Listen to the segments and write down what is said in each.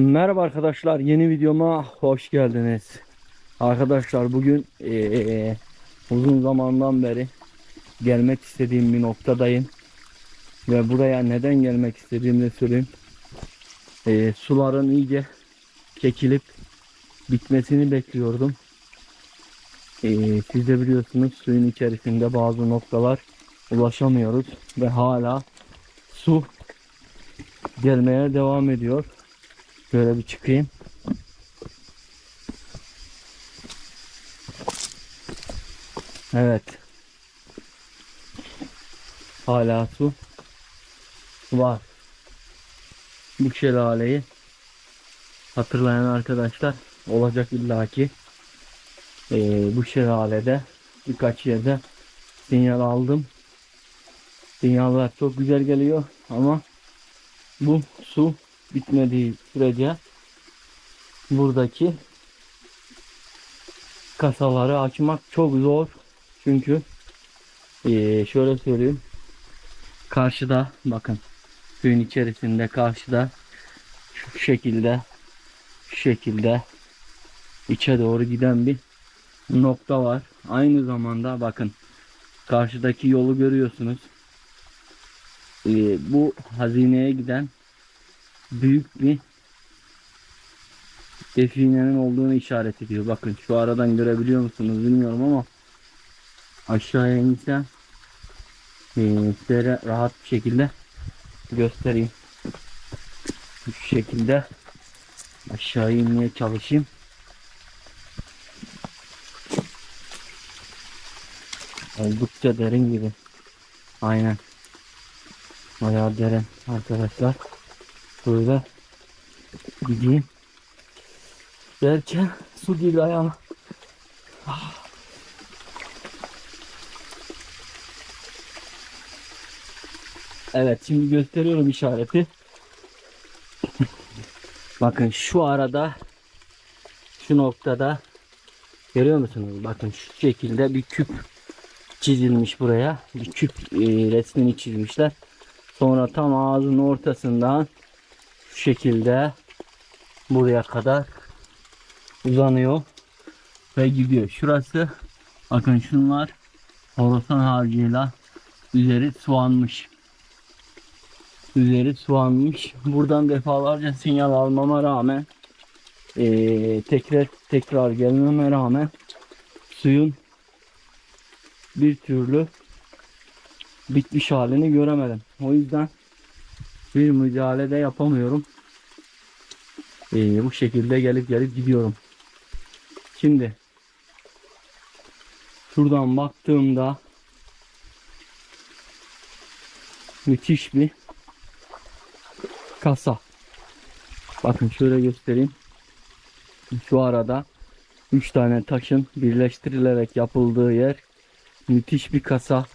Merhaba arkadaşlar yeni videoma hoş geldiniz. Arkadaşlar bugün eee, uzun zamandan beri gelmek istediğim bir noktadayım. Ve buraya neden gelmek istediğimi de söyleyeyim. Eee, suların iyice çekilip bitmesini bekliyordum. Eee, siz de biliyorsunuz suyun içerisinde bazı noktalar ulaşamıyoruz. Ve hala su gelmeye devam ediyor. Böyle bir çıkayım. Evet. Hala su var. Bu şelaleyi hatırlayan arkadaşlar olacak illaki. Ee, bu şelalede birkaç yerde sinyal aldım. Sinyaller çok güzel geliyor ama bu su bitmediği sürece buradaki kasaları açmak çok zor. Çünkü eee, şöyle söyleyeyim. Karşıda bakın suyun içerisinde karşıda şu şekilde şu şekilde içe doğru giden bir nokta var. Aynı zamanda bakın karşıdaki yolu görüyorsunuz. Eee, bu hazineye giden büyük bir definenin olduğunu işaret ediyor. Bakın şu aradan görebiliyor musunuz bilmiyorum ama aşağıya insem eee, size rahat bir şekilde göstereyim. Şu şekilde aşağı inmeye çalışayım. Oldukça derin gibi. Aynen. Bayağı derin arkadaşlar. Böyle gideyim. Derken su girdi ayağıma. Ah. Evet şimdi gösteriyorum işareti. Bakın şu arada şu noktada görüyor musunuz? Bakın şu şekilde bir küp çizilmiş buraya. Bir küp e, resmini çizmişler. Sonra tam ağzının ortasından şu şekilde buraya kadar uzanıyor ve gidiyor. Şurası bakın şunlar horasan harcıyla üzeri suanmış. Üzeri suanmış. Buradan defalarca sinyal almama rağmen eee, tekrar tekrar gelmeme rağmen suyun bir türlü bitmiş halini göremedim. O yüzden bir müdahale yapamıyorum. Ee, bu şekilde gelip gelip gidiyorum. Şimdi şuradan baktığımda müthiş bir kasa. Bakın şöyle göstereyim. Şu arada 3 tane taşın birleştirilerek yapıldığı yer müthiş bir kasa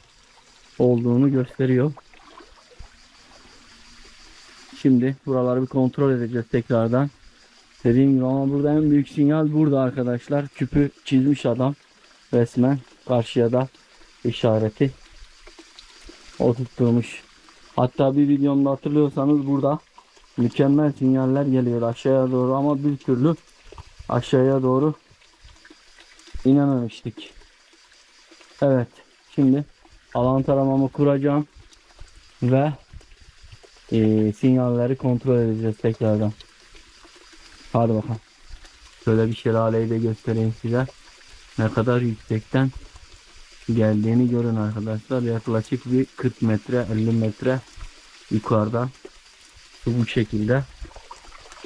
olduğunu gösteriyor. Şimdi buraları bir kontrol edeceğiz tekrardan. Dediğim gibi ama burada en büyük sinyal burada arkadaşlar. Küpü çizmiş adam resmen karşıya da işareti oturtmuş. Hatta bir videomda hatırlıyorsanız burada mükemmel sinyaller geliyor aşağıya doğru ama bir türlü aşağıya doğru inememiştik. Evet şimdi alan taramamı kuracağım ve e, sinyalleri kontrol edeceğiz tekrardan. Hadi bakalım. Şöyle bir şelaleyi de göstereyim size. Ne kadar yüksekten geldiğini görün arkadaşlar. Yaklaşık bir 40 metre 50 metre yukarıdan Su bu şekilde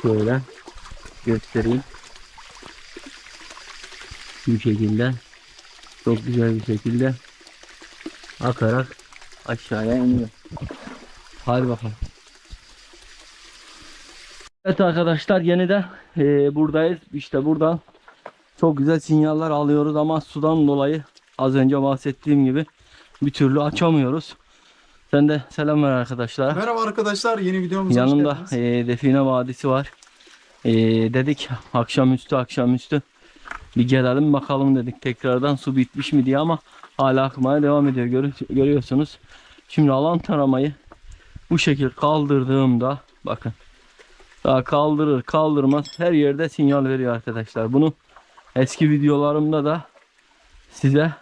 şöyle göstereyim. Bu şekilde çok güzel bir şekilde akarak aşağıya iniyor. Hadi bakalım. Evet arkadaşlar yeniden eee, buradayız. İşte buradan çok güzel sinyaller alıyoruz ama sudan dolayı az önce bahsettiğim gibi bir türlü açamıyoruz. Sen de selam ver arkadaşlara. Merhaba arkadaşlar, yeni videomuza Yanımda eee, Define Vadisi var. Eee, dedik akşamüstü akşamüstü bir gelelim bakalım dedik tekrardan su bitmiş mi diye ama hala akmaya devam ediyor Görü- görüyorsunuz. Şimdi alan taramayı bu şekil kaldırdığımda bakın daha kaldırır kaldırmaz her yerde sinyal veriyor arkadaşlar. Bunu eski videolarımda da size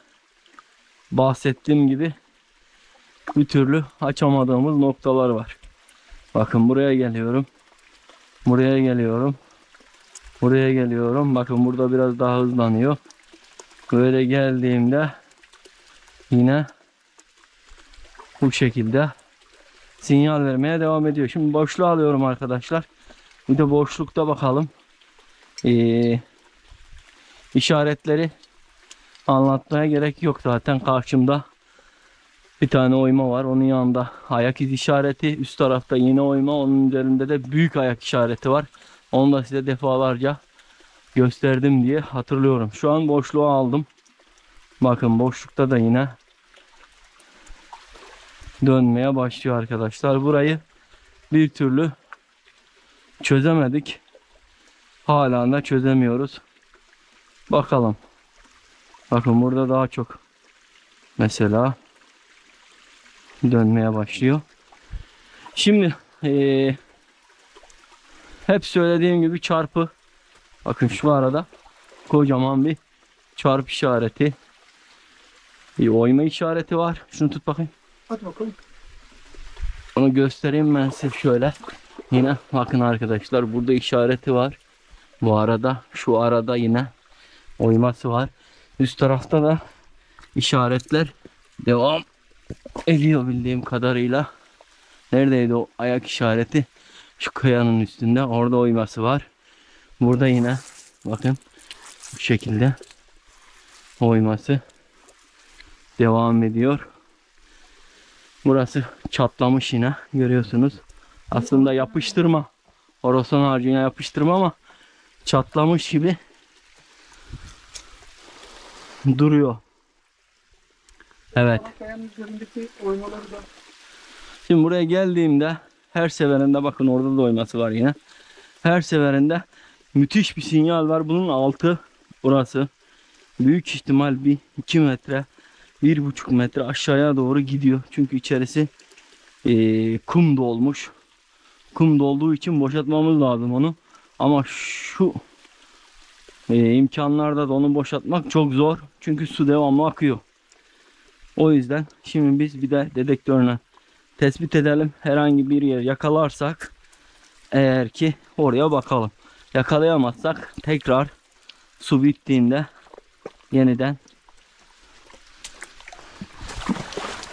bahsettiğim gibi bir türlü açamadığımız noktalar var. Bakın buraya geliyorum. Buraya geliyorum. Buraya geliyorum. Bakın burada biraz daha hızlanıyor. Böyle geldiğimde yine bu şekilde sinyal vermeye devam ediyor. Şimdi boşluğa alıyorum arkadaşlar. Bir de boşlukta bakalım. Ee, işaretleri anlatmaya gerek yok zaten karşımda bir tane oyma var. Onun yanında ayak iz işareti. Üst tarafta yine oyma. Onun üzerinde de büyük ayak işareti var. Onu da size defalarca gösterdim diye hatırlıyorum. Şu an boşluğa aldım. Bakın boşlukta da yine dönmeye başlıyor arkadaşlar. Burayı bir türlü çözemedik. Hala da çözemiyoruz. Bakalım. Bakın burada daha çok mesela dönmeye başlıyor. Şimdi eee, hep söylediğim gibi çarpı bakın şu arada kocaman bir çarp işareti bir oyma işareti var. Şunu tut bakayım. Hadi bakalım. Onu göstereyim ben size şöyle. Yine bakın arkadaşlar burada işareti var. Bu arada şu arada yine oyması var. Üst tarafta da işaretler devam ediyor bildiğim kadarıyla. Neredeydi o ayak işareti? Şu kayanın üstünde. Orada oyması var. Burada yine bakın bu şekilde oyması devam ediyor. Burası çatlamış yine görüyorsunuz. Aslında yapıştırma. Oroson harcına yapıştırma ama çatlamış gibi duruyor. Evet. Şimdi buraya geldiğimde her seferinde bakın orada da oyması var yine. Her seferinde müthiş bir sinyal var. Bunun altı burası. Büyük ihtimal bir 2 metre, 1,5 metre aşağıya doğru gidiyor. Çünkü içerisi eee, kum dolmuş. Kum dolduğu için boşaltmamız lazım onu. Ama şu eee, imkanlarda da onu boşaltmak çok zor. Çünkü su devamlı akıyor. O yüzden şimdi biz bir de dedektörle tespit edelim. Herhangi bir yer yakalarsak eğer ki oraya bakalım. Yakalayamazsak tekrar su bittiğinde yeniden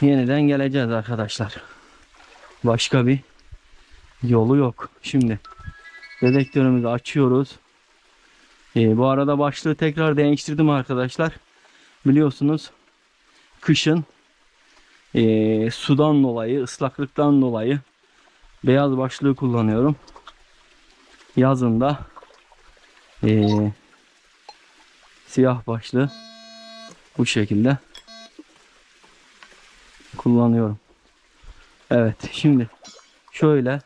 yeniden geleceğiz arkadaşlar. Başka bir yolu yok. Şimdi dedektörümüzü açıyoruz. Ee, bu arada başlığı tekrar değiştirdim arkadaşlar. Biliyorsunuz kışın eee, sudan dolayı, ıslaklıktan dolayı beyaz başlığı kullanıyorum. Yazın da eee, siyah başlığı bu şekilde kullanıyorum. Evet, şimdi şöyle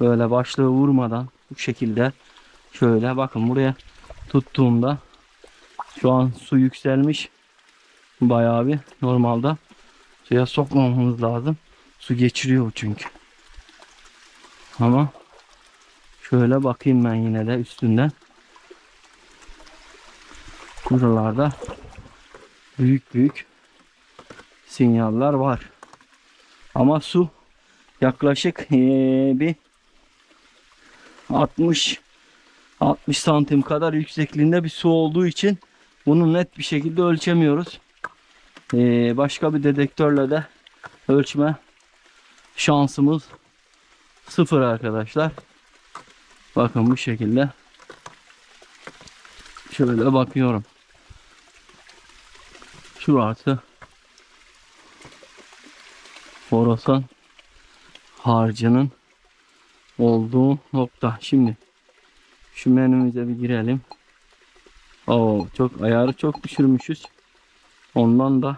böyle başlığı vurmadan bu şekilde şöyle bakın buraya tuttuğumda şu an su yükselmiş bayağı bir normalde suya sokmamamız lazım. Su geçiriyor çünkü. Ama şöyle bakayım ben yine de üstünden. Buralarda büyük büyük sinyaller var. Ama su yaklaşık eee, bir 60 60 santim kadar yüksekliğinde bir su olduğu için bunu net bir şekilde ölçemiyoruz. Eee, başka bir dedektörle de ölçme şansımız sıfır arkadaşlar. Bakın bu şekilde şöyle bakıyorum. Şurası Horasan harcının olduğu nokta. Şimdi şu menümüze bir girelim. Oo, çok ayarı çok düşürmüşüz. Ondan da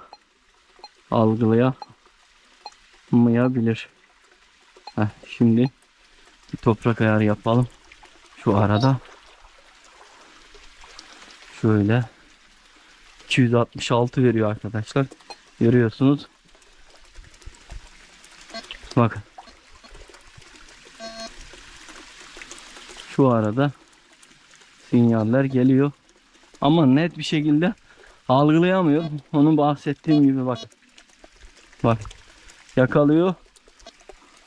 algılayamayabilir. Heh, şimdi bir toprak ayarı yapalım. Şu arada şöyle 266 veriyor arkadaşlar. Görüyorsunuz. Bakın. Şu arada sinyaller geliyor. Ama net bir şekilde algılayamıyor. Onun bahsettiğim gibi bak. Bak. Yakalıyor.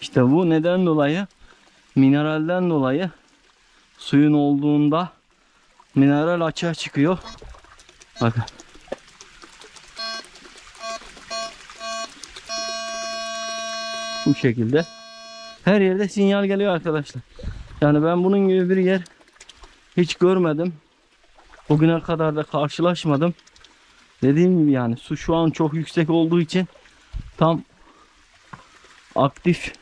İşte bu neden dolayı mineralden dolayı suyun olduğunda mineral açığa çıkıyor. Bakın. Bu şekilde. Her yerde sinyal geliyor arkadaşlar. Yani ben bunun gibi bir yer hiç görmedim. Bugüne kadar da karşılaşmadım. Dediğim gibi yani su şu an çok yüksek olduğu için tam aktif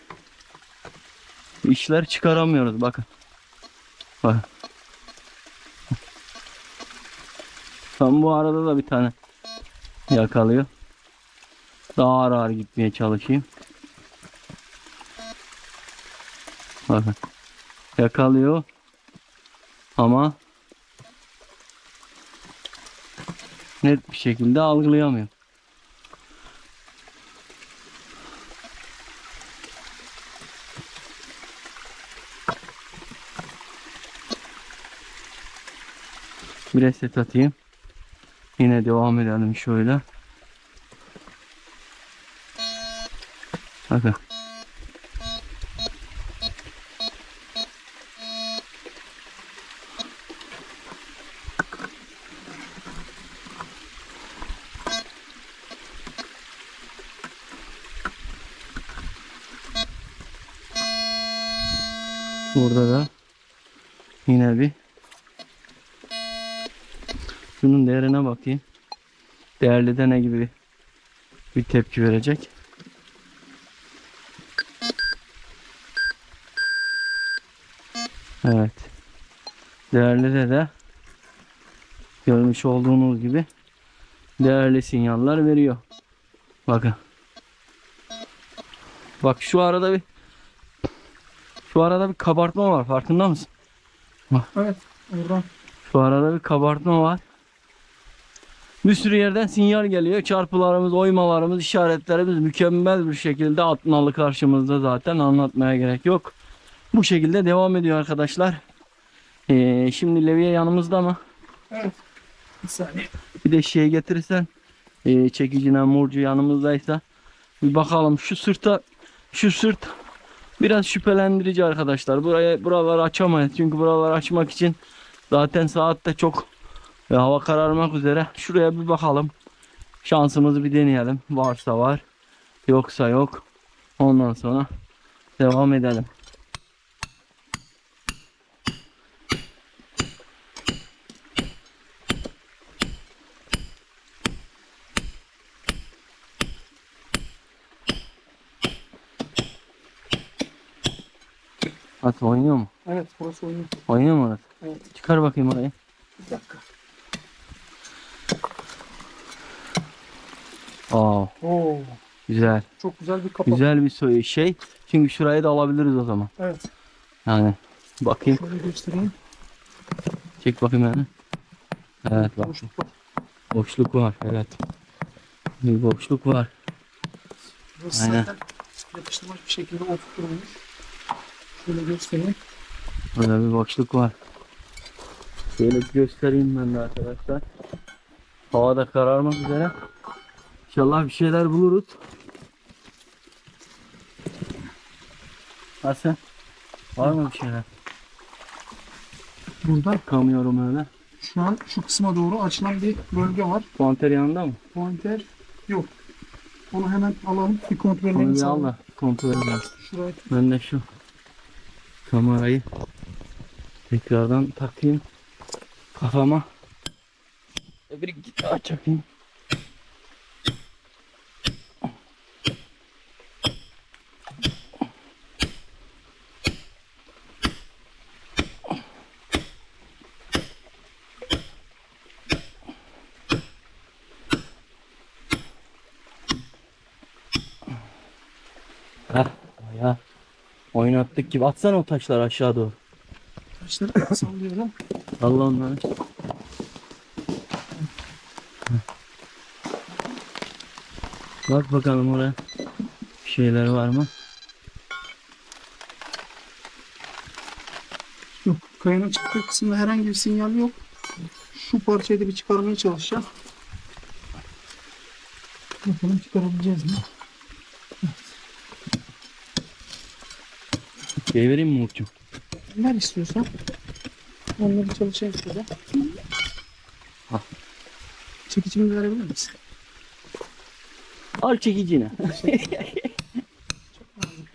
işler çıkaramıyoruz bakın. Bakın. Tam bu arada da bir tane yakalıyor. Daha ağır ağır gitmeye çalışayım. Bakın. Yakalıyor. Ama net bir şekilde algılayamıyor. Bir reset atayım. Yine devam edelim şöyle. Bakın. Burada da yine bir şunun değerine bakayım. Değerli de ne gibi bir tepki verecek. Evet. Değerli de de görmüş olduğunuz gibi değerli sinyaller veriyor. Bakın. Bak şu arada bir şu arada bir kabartma var. Farkında mısın? Evet. Oradan. Şu arada bir kabartma var. Bir sürü yerden sinyal geliyor. Çarpılarımız, oymalarımız, işaretlerimiz mükemmel bir şekilde atnalı karşımızda zaten anlatmaya gerek yok. Bu şekilde devam ediyor arkadaşlar. Ee, şimdi Leviye yanımızda mı? Evet. Bir saniye. Bir de şey getirirsen e, çekicine murcu yanımızdaysa bir bakalım şu sırta şu sırt biraz şüphelendirici arkadaşlar. Buraya buraları açamayız. Çünkü buraları açmak için zaten saatte çok e, hava kararmak üzere. Şuraya bir bakalım. Şansımızı bir deneyelim. Varsa var. Yoksa yok. Ondan sonra devam edelim. Nasıl oynuyor mu? Evet. Burası oyun. Oynuyor mu orası? Evet. Çıkar bakayım orayı. Bir dakika. Aa, Oo. güzel. Çok güzel bir kapak. Güzel bir soy- şey. Çünkü şurayı da alabiliriz o zaman. Evet. Yani bakayım. Şöyle göstereyim. Çek bakayım yani. Evet bak. Boşluk var. Boşluk var. Evet. Bir boşluk var. Burası Aynen. zaten yapıştırılmış bir şekilde oturtulmuş. Şöyle göstereyim. Burada bir boşluk var. Şöyle bir göstereyim ben de arkadaşlar. Hava da kararmak üzere. İnşallah bir şeyler buluruz. Hasan var mı bir şeyler? Burada Bakamıyorum öyle. şu an şu kısma doğru açılan bir bölge var. Pointer yanında mı? Pointer yok. Onu hemen alalım. Bir Onu kontrollerini bir al sağlayalım. da kontrol edelim. Şuraya Ben de şu kamerayı tekrardan takayım kafama. Bir git aç çakayım. Heh, ya oynattık gibi. Atsana o taşları aşağı doğru. taşları sallıyorum. Allah onları. Bak bakalım oraya. Bir şeyler var mı? Yok. Kayanın çıktığı kısımda herhangi bir sinyal yok. Şu parçayı da bir çıkarmaya çalışacağım. Bakalım çıkarabileceğiz mi? Çevireyim mi Murçum? Ver istiyorsan. Onları çalışayım şurada. Al. Çekicimi verebilir misin? Al çekicini.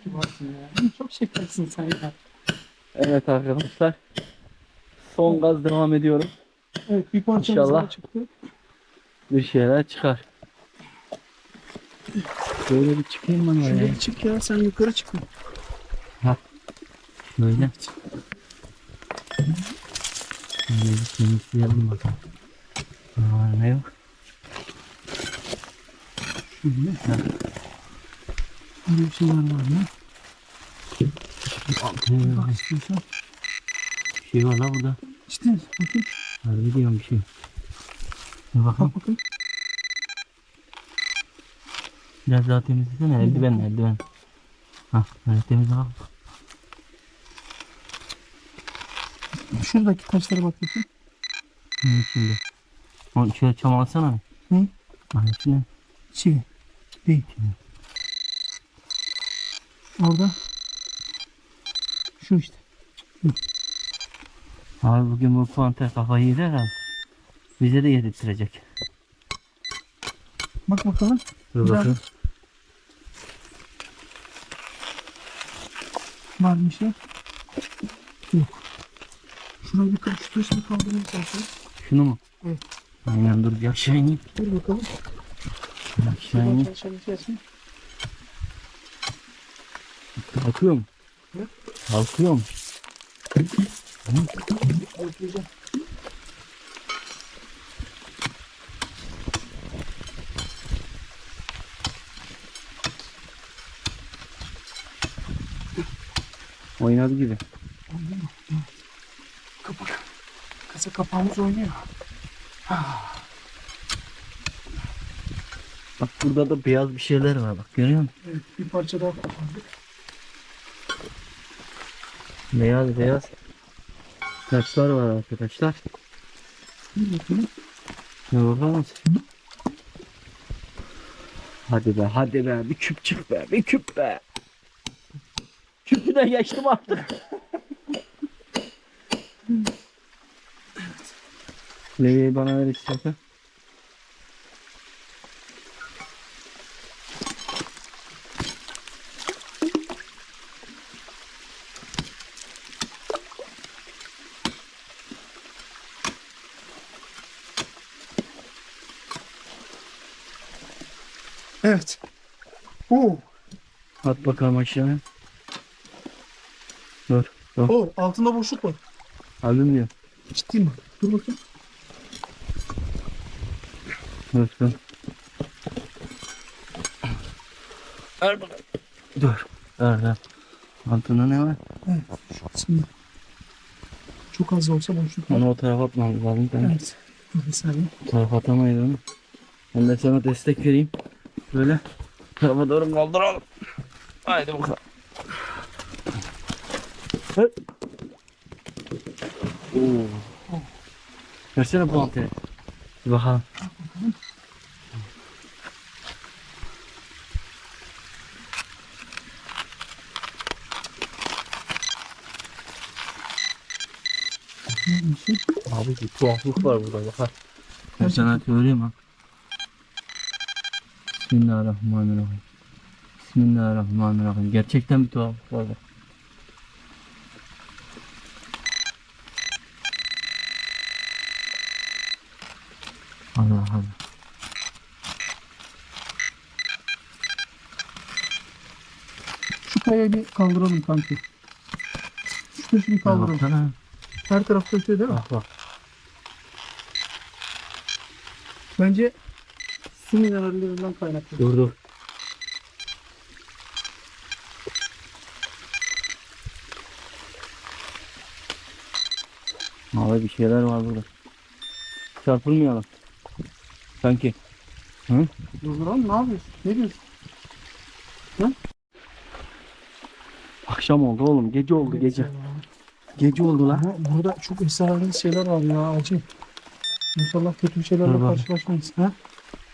Varsın ya. Çok şekersin sen ya. evet arkadaşlar. Son gaz devam ediyorum. Evet bir parçamız İnşallah. daha çıktı. Bir şeyler çıkar. Böyle bir çıkayım ben oraya. bir çık ya sen yukarı çık. Böyle. Şöyle bir temizleyelim bakalım. Ne var ne yok. Şöyle. Böyle bir şeyler var mı? Bak istiyorsan. Bir şey var la burada. İşte bakayım. Harbi diyorum bir şey. Dur bakalım. Bak bakayım. Biraz daha temizlesene. Eldiven eldiven. Hah böyle temizle bak. Şuradaki taşlara bak bakayım. Bunun içinde. Onu şöyle çamalasana. Hı? Ay içine. Şey. Değil. Orada. Şu işte. Abi bugün bu panter kafayı yedi herhalde. Bize de yedirttirecek. Bak bakalım. Dur bakayım. Var mı şey? Yok. Şurayı bir şu taşı bir kaldırmaya çalışalım. Şunu mu? Evet. Aynen dur bir aşağı ineyim. Dur bakalım. Aşağı ineyim. Kalkıyor mu? Ne? Kalkıyor mu? Bekleyeceğim. Oynadı gibi. Kapak. Kapağımız oynuyor. Bak burada da beyaz bir şeyler var bak görüyor musun? Evet, bir parça daha kapandık. Beyaz beyaz taşlar var arkadaşlar. Ne mısın? Hadi be hadi be bir küp çık be bir küp be. Küpü de geçtim artık. Levyeyi bana ver istersen. Evet. Oo. At bakalım aşağıya. Dur. Dur. Oo, altında boşluk var. Albüm diyor. Ciddi mi? Dur bakayım. Dur. Ver bakalım. Dur. Ver. Altında ne var? Evet. Şu kısmında. Çok az da olsa boşluk var. Onu o tarafa atmamız lazım. Ben Evet. Bir saniye. o tarafa atamayız onu. Ben de sana destek vereyim. Böyle tarafa doğru kaldıralım. Haydi bakalım. Hop. Oo. Versene bu anteni. Bir bakalım. Neymiş? Bir tuhaflık var burada bak. Ben sana söyleyeyim ha. Bismillahirrahmanirrahim. Bismillahirrahmanirrahim. Gerçekten bir tuhaflık var bak. Allah Allah. Şu kayayı bir kaldıralım kanki. Şu taşı bir kaldıralım. Baksana. Her tarafta ötüyor değil mi? Bak bak. Bence su minerallerinden kaynaklı. Dur dur. Abi bir şeyler var burada. Çarpılmayalım. Sanki. Hı? Durduralım ne yapıyorsun? Ne diyorsun? Akşam oldu oğlum. Gece oldu gece. Gece oldu lan. Burada çok esrarengiz şeyler var ya acı. İnşallah kötü bir şeylerle Dur bak. karşılaşmayız. Ha?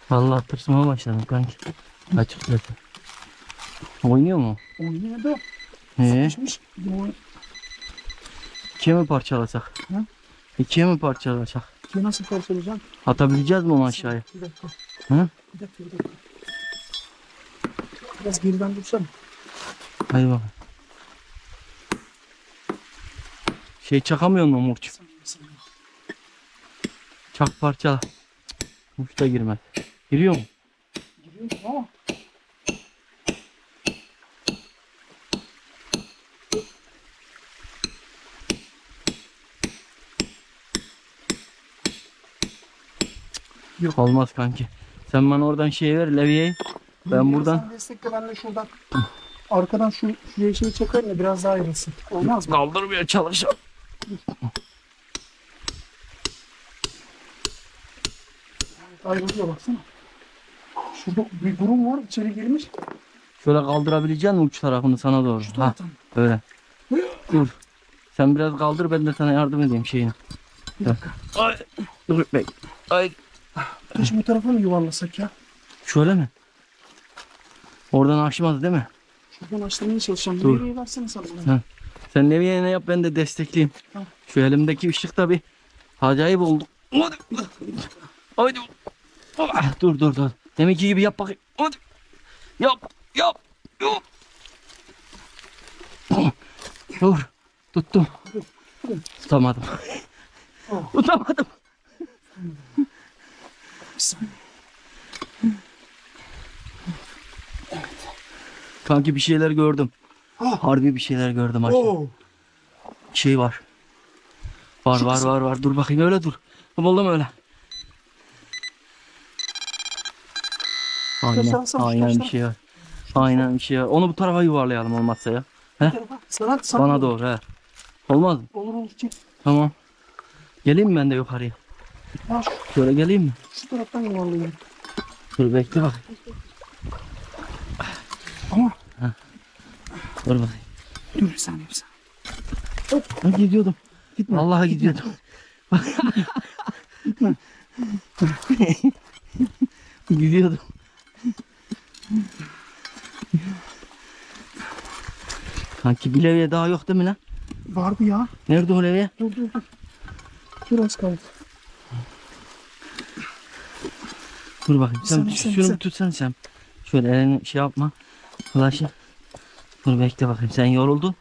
Vallahi tırsmaya başladım kanki. Açıkçası. Oynuyor mu? Oynuyor da He. sıkışmış. İkiye mi parçalasak? Hı? İkiye mi parçalasak? ikiye nasıl parçalayacağım? Atabileceğiz mi onu aşağıya? Bir dakika. Hı? Bir dakika bir dakika. Biraz geriden dursana. Hadi bakalım. Şey çakamıyor mu Murç? Çak parçala. Murç da girmez. Giriyor mu? Giriyorum ama Yok. Olmaz kanki. Sen bana oradan şey ver levyeyi. Ben buradan- Sen destekle ben de şuradan. Arkadan şu şuraya şey çekelim de biraz daha ayrılsın. Olmaz mı? Kaldırmaya çalışalım. Ayrılıyor baksana. Şurada bir durum var içeri girmiş. Şöyle kaldırabilecek misin uç tarafını sana doğru? Şu Ha, taraftan. öyle. Dur. Sen biraz kaldır ben de sana yardım edeyim şeyini. Bir dakika. Ay. Dur bek. Ay. Taşı bu tarafa mı yuvarlasak ya? Şöyle mi? Oradan aşmaz değil mi? Şuradan açtırmaya çalışacağım. Dur. Nereye versene sen bana. Sen- Sen ne yap ben de destekleyeyim. Tamam. Şu elimdeki ışık da bir acayip oldu. Hadi. Hadi. Ah, Dur dur dur. Deminki gibi yap bakayım. Yap. Yap. Yap. Dur. Tuttum. Tutamadım. Oh. Tutamadım. Kanki bir şeyler gördüm. Ah. Harbi bir şeyler gördüm aşağı. Oo. şey var. Var var var var. Dur bakayım öyle dur. Oğlum öyle. Aynen, aynen bir şey var. Aynen bir şey var. Onu bu tarafa yuvarlayalım olmazsa ya. Bir tarafa. Sana, sana Bana doğru he. Olmaz mı? Olur olur çek. Tamam. Geleyim mi ben de yukarıya? Ha, şu, Şöyle geleyim mi? şu taraftan yuvarlayalım. Dur bekle bak. Ama Dur bakayım. dur bir saniye bir saniye. Ha, gidiyordum. Gitme. Vallahi gidiyordum. gidiyordum. Kanki bir levye daha yok değil mi lan? Vardı ya. Nerede o levye? Dur dur dur. Dur az kaldı. Dur bakayım. Sen, Sen, şunu sen. tutsan sen. Şöyle elini şey yapma. Flaşı. Dur bekle bakayım. Sen yoruldun.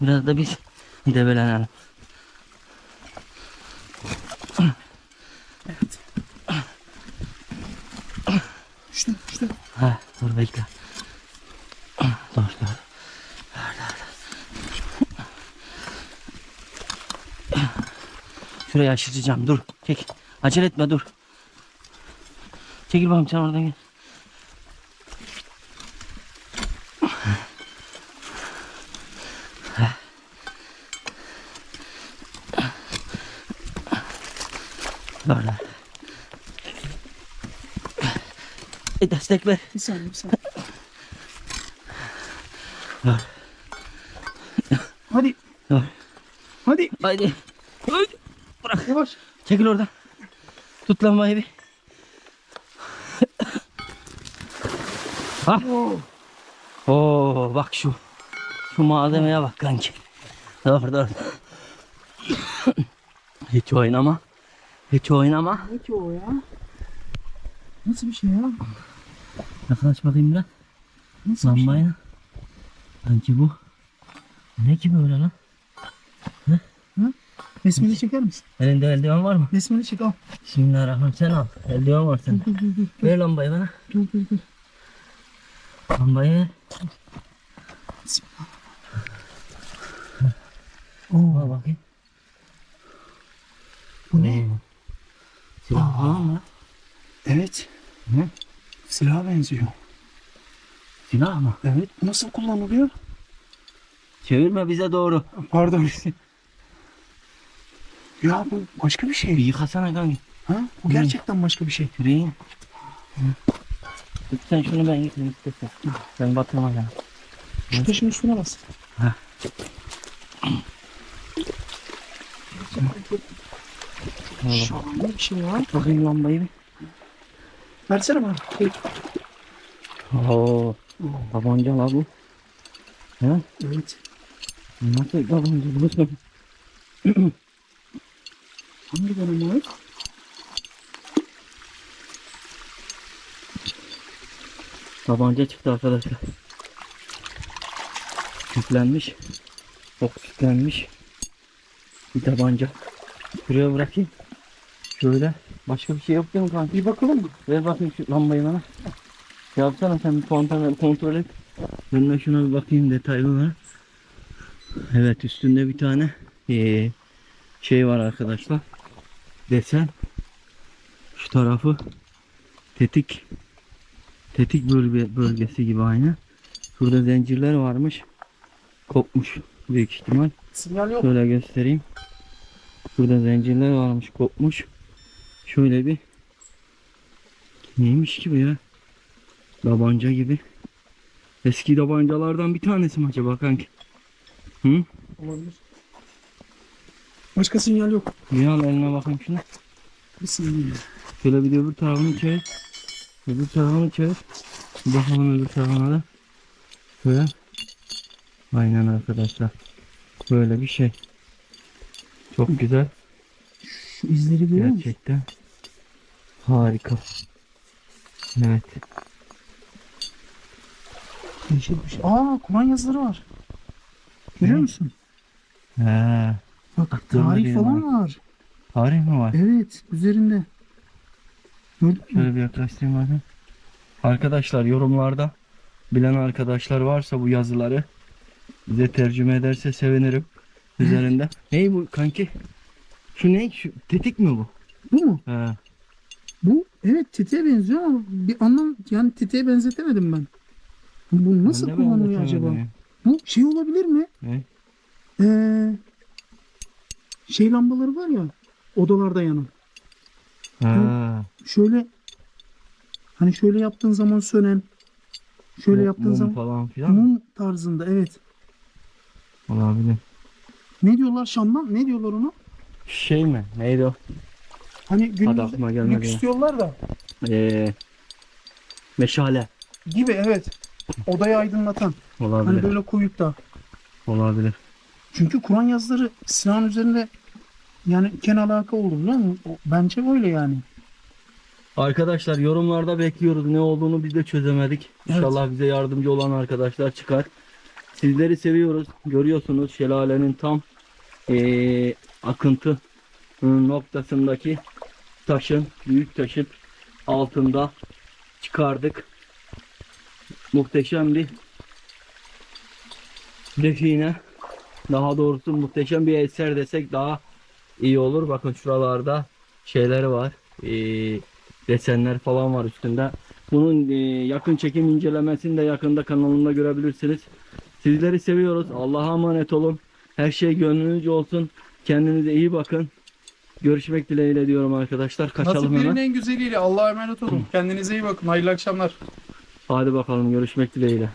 Biraz da biz debelenelim. İşte işte. Ha, dur bekle. Dur dur. Şuraya aşıracağım. Dur. Çek. Acele etme dur. Çekil bakayım sen oradan gel. Böyle. E ver. Bir saniye bir saniye. Hadi. Dur. Hadi. Haydi. Haydi. Yavaş. Çekil oradan. Tut lambayı bir. ha. Oo. Oo bak şu. Şu malzemeye bak kanki. Dur dur. Hiç oynama. Hiç oynama. Ne ki o ya? Nasıl bir şey ya? Yaklaş bakayım biraz. Nasıl bir şey? Lambayla. Sanki bu. Ne ki böyle lan? Resmini çeker misin? Elinde eldiven var mı? Resmini çek al. Bismillahirrahmanirrahim. Sen al. Eldiven var sende. Ver lambayı bana. Dur dur dur. Lambayı ver. Oo, Al bakayım. bu ne? Silah falan mı? Evet. Ne? Silaha benziyor. Silah mı? Evet. Nasıl kullanılıyor? Çevirme bize doğru. Pardon. ya bu başka bir Bir şey. yıkasana kanka. Ha? Bu gerçekten başka bir şey. Tut sen şunu ben yıkayayım istersen. Ben batırma ya. Şu taşın üstüne bas. Ha. Şahane bir şey ya. Bakayım lambayı bir. Versene bana. Oo. Tabanca la bu. He? Evet. Nasıl tabanca bu? Hangi dönem ait? Tabanca çıktı arkadaşlar. Yüklenmiş. Oksitlenmiş. Bir tabanca. Şuraya bırakayım. Şöyle. Başka bir şey yok değil mi kanka? Bir bakalım mı? Ver bakayım şu lambayı bana. Yapsana sen bir kontrol, kontrol et. Ben de şuna bir bakayım detaylı olarak. Evet üstünde bir tane eee, şey var arkadaşlar. Desen. Şu tarafı tetik tetik bölge, bölgesi gibi aynı. Şurada zincirler varmış. Kopmuş büyük ihtimal. Sinyal yok. Şöyle göstereyim. Burada zincirler varmış kopmuş. Şöyle bir neymiş gibi ya? Tabanca gibi. Eski tabancalardan bir tanesi mi acaba kanki? Hı? Olabilir. Başka sinyal yok. Bir al eline bakayım şuna. Bir sinyal. Şöyle bir de öbür tarafını çevir. Öbür tarafını çevir. Bakalım öbür tarafına da. Şöyle. Aynen arkadaşlar. Böyle bir şey. Çok güzel. Şu izleri görüyor musun? Gerçekten harika. Evet. Değişik bir şey. Aa Kur'an yazıları var. Görüyor Ne? musun? He. Bak Dur tarih falan var. Tarih mi var? Evet üzerinde. Gördün mü? Şöyle bir yaklaştırayım bakayım. Arkadaşlar yorumlarda bilen arkadaşlar varsa bu yazıları bize tercüme ederse sevinirim. Üzerinde. Ney bu kanki? Şu ne? Şu tetik mi bu? Bu mu? He. Bu evet tetiğe benziyor ama bir anlam yani tetiğe benzetemedim ben. Bu nasıl Ben kullanılıyor acaba? ya. Bu şey olabilir mi? Ne? Ee, şey lambaları var ya odalarda yanan. Ha. Şöyle hani şöyle yaptığın zaman sönen şöyle Mum- yaptığın mum zaman falan filan mum tarzında evet. olabilir. Ne diyorlar Şam'dan? Ne diyorlar ona? Şey mi? Neydi o? Hani Adı günümüzde aklıma gelmedi. lüks ya. diyorlar da Ee, meşale. gibi evet. Odayı aydınlatan. Olabilir. Hani böyle koyup da. Olabilir. Çünkü Kur'an yazıları silahın üzerinde yani ken alaka olur biliyor musun? O- Bence böyle yani. Arkadaşlar yorumlarda bekliyoruz. Ne olduğunu biz de çözemedik. İnşallah bize yardımcı olan arkadaşlar çıkar. Sizleri seviyoruz. Görüyorsunuz şelalenin tam eee, akıntı noktasındaki taşın, büyük taşın altında çıkardık. Muhteşem bir define. Daha doğrusu muhteşem bir eser desek daha iyi olur. Bakın şuralarda şeyleri var. Eee desenler falan var üstünde. Bunun e, yakın çekim incelemesini de yakında kanalımda görebilirsiniz. Sizleri seviyoruz. Allah'a emanet olun. Her şey gönlünüzce olsun. Kendinize iyi bakın. Görüşmek dileğiyle diyorum arkadaşlar. Kaçalım Nasiplerin hemen. en güzeliyle Allah'a emanet olun. Kendinize iyi bakın. Hayırlı akşamlar. Hadi bakalım görüşmek dileğiyle.